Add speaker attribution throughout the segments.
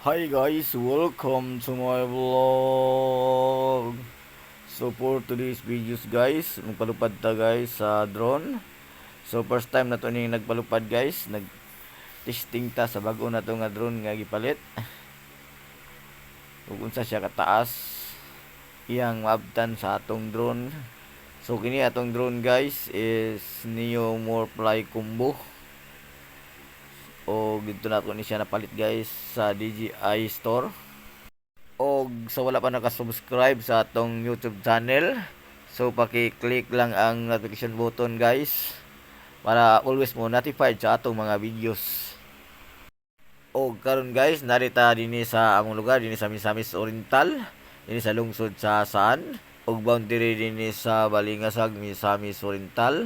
Speaker 1: Hi guys, welcome to my vlog. So for today's videos guys, magpalupad ta guys sa drone. So first time na to ning nagpalupad guys, nag testing ta sa bago na to nga drone nga gipalit. Ug unsa siya kataas iyang maabtan sa atong drone. So kini atong drone guys is Neo More Fly Combo o dito na ko ni siya napalit guys sa DJI Store. O sa wala pa nakasubscribe sa atong YouTube channel so paki-click lang ang notification button guys para always mo notified sa atong mga videos. O karon guys narita dinhi sa among lugar dinhi sa Misamis Oriental dinhi sa lungsod sa Saan. Ug boundary dinhi sa Balingasag Misamis Oriental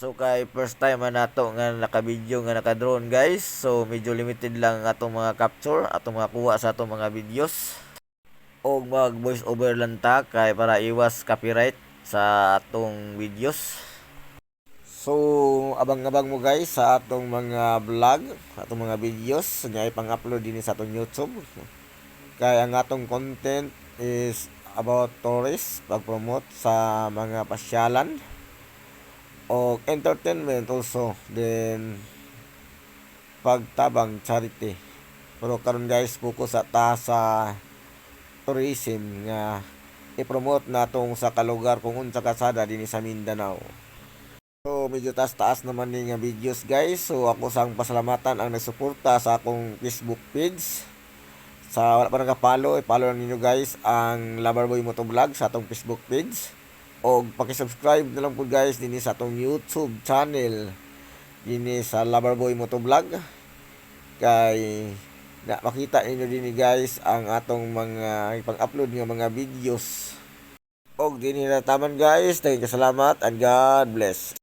Speaker 1: So kay first time man nato nga naka-video nga naka-drone guys. So medyo limited lang atong mga capture, atong mga kuha sa atong mga videos. Og mag voice over lang ta kay para iwas copyright sa atong videos. So abang-abang mo guys sa atong mga vlog, atong mga videos nga ipang-upload din sa atong YouTube. Kay ang atong content is about tourist, pag-promote sa mga pasyalan o entertainment also then pagtabang charity. Pero karon guys focus sa ta sa tourism nga i-promote natong sa kalugar kung unsa kasada dinhi sa Mindanao. So medyo taas-taas naman ni nga videos guys. So ako sang pasalamatan ang nagsuporta sa akong Facebook page. Sa wala pa nagka-follow i-follow lang ninyo guys ang Loverboy Motovlog sa atong Facebook page o paki-subscribe na lang po guys din sa atong YouTube channel. Din sa Loverboy Motovlog. Kay na makita ninyo din guys ang atong mga ipang-upload nga mga videos. Og din na taman guys thank you salamat and God bless